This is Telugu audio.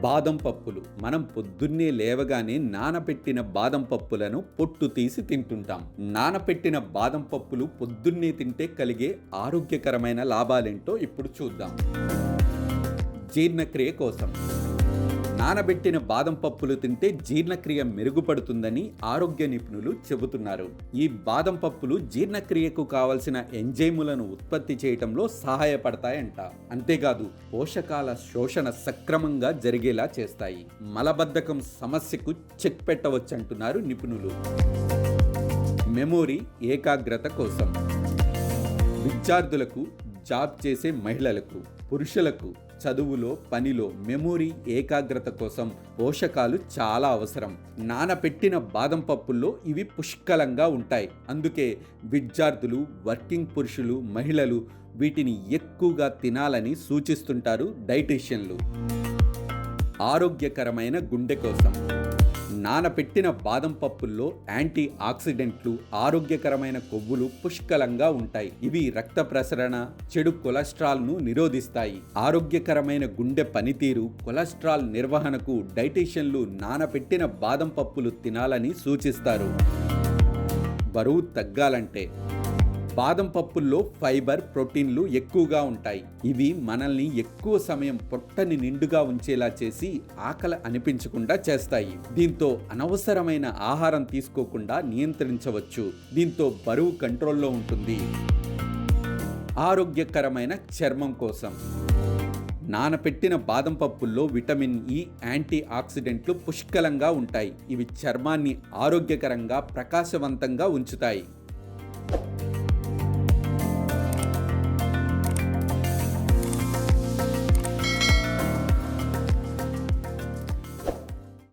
బాదం పప్పులు. మనం పొద్దున్నే లేవగానే నానబెట్టిన బాదం పప్పులను పొట్టు తీసి తింటుంటాం. నానబెట్టిన బాదం పప్పులు పొద్దున్నే తింటే కలిగే ఆరోగ్యకరమైన లాభాలేంటో ఇప్పుడు చూద్దాం. జీర్ణక్రియ కోసం. నానబెట్టిన బాదం పప్పులు తింటే జీర్ణక్రియ మెరుగుపడుతుందని ఆరోగ్య నిపుణులు చెబుతున్నారు. ఈ బాదం పప్పులు జీర్ణక్రియకు కావలసిన ఎంజైములను ఉత్పత్తి చేయటంలో సహాయపడతాయంట. అంతేకాదు పోషకాల శోషణ సక్రమంగా జరిగేలా చేస్తాయి. మలబద్ధకం సమస్యకు చెక్ పెట్టవచ్చంటున్నారు నిపుణులు. మెమోరీ ఏకాగ్రత కోసం విద్యార్థులకు జాబ్ చేసే మహిళలకు పురుషులకు చదువులో పనిలో మెమొరీ ఏకాగ్రత కోసం పోషకాలు చాలా అవసరం. నానపెట్టిన బాదం పప్పుల్లో ఇవి పుష్కలంగా ఉంటాయి. అందుకే విద్యార్థులు వర్కింగ్ పురుషులు మహిళలు వీటిని ఎక్కువగా తినాలని సూచిస్తుంటారు డైటీషియన్లు. ఆరోగ్యకరమైన గుండె కోసం. నానపెట్టిన బాదం పప్పుల్లో యాంటీ ఆక్సిడెంట్లు ఆరోగ్యకరమైన కొవ్వులు పుష్కలంగా ఉంటాయి. ఇవి రక్త ప్రసరణ చెడు కొలెస్ట్రాల్ను నిరోధిస్తాయి. ఆరోగ్యకరమైన గుండె పనితీరు కొలెస్ట్రాల్ నిర్వహణకు డైటీషియన్లు నానపెట్టిన బాదం పప్పులు తినాలని సూచిస్తారు. బరువు తగ్గాలంటే బాదం పప్పుల్లో ఫైబర్ ప్రోటీన్లు ఎక్కువగా ఉంటాయి. ఇవి మనల్ని ఎక్కువ సమయం పొట్టని నిండుగా ఉంచేలా చేసి ఆకలి అనిపించకుండా చేస్తాయి. దీంతో అనవసరమైన ఆహారం తీసుకోకుండా నియంత్రించవచ్చు. దీంతో బరువు కంట్రోల్లో ఉంటుంది. ఆరోగ్యకరమైన చర్మం కోసం. నానపెట్టిన బాదం పప్పుల్లో విటమిన్ e, ఇ యాంటీ ఆక్సిడెంట్లు పుష్కలంగా ఉంటాయి. ఇవి చర్మాన్ని ఆరోగ్యకరంగా ప్రకాశవంతంగా ఉంచుతాయి.